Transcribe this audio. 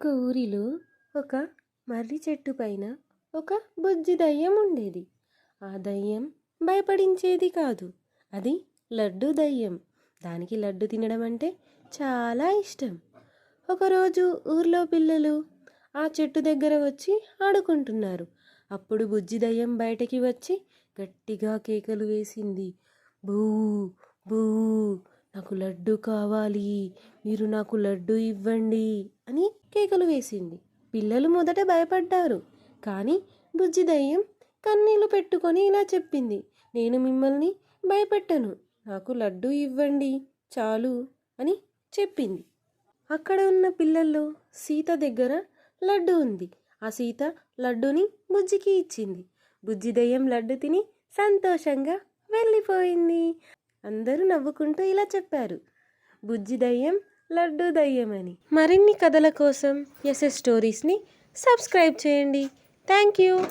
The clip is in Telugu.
ఒక ఊరిలో ఒక మర్రి చెట్టు పైన ఒక బుజ్జి దయ్యం ఉండేది. ఆ దయ్యం భయపడించేది కాదు. అది లడ్డు దయ్యం. దానికి లడ్డు తినడం అంటే చాలా ఇష్టం. ఒకరోజు ఊర్లో పిల్లలు ఆ చెట్టు దగ్గర వచ్చి ఆడుకుంటున్నారు. అప్పుడు బుజ్జి దయ్యం బయటకి వచ్చి గట్టిగా కేకలు వేసింది. బూ బూ నాకు లడ్డు కావాలి. మీరు నాకు లడ్డు ఇవ్వండి అని కేకలు వేసింది. పిల్లలు మొదట భయపడ్డారు. కానీ బుజ్జి దయ్యం కన్నీళ్ళు పెట్టుకొని ఇలా చెప్పింది. నేను మిమ్మల్ని భయపెట్టను. నాకు లడ్డు ఇవ్వండి చాలు అని చెప్పింది. అక్కడ ఉన్న పిల్లల్లో సీత దగ్గర లడ్డు ఉంది. ఆ సీత లడ్డుని బుజ్జికి ఇచ్చింది. బుజ్జి దయ్యం లడ్డు తిని సంతోషంగా వెళ్ళిపోయింది. అందరూ నవ్వుకుంటూ ఇలా చెప్పారు. బుజ్జి దయ్యం లడ్డు దయ్యమని. మరిన్ని కథల కోసం ఎస్ఎస్ స్టోరీస్ని సబ్స్క్రైబ్ చేయండి. Thank you.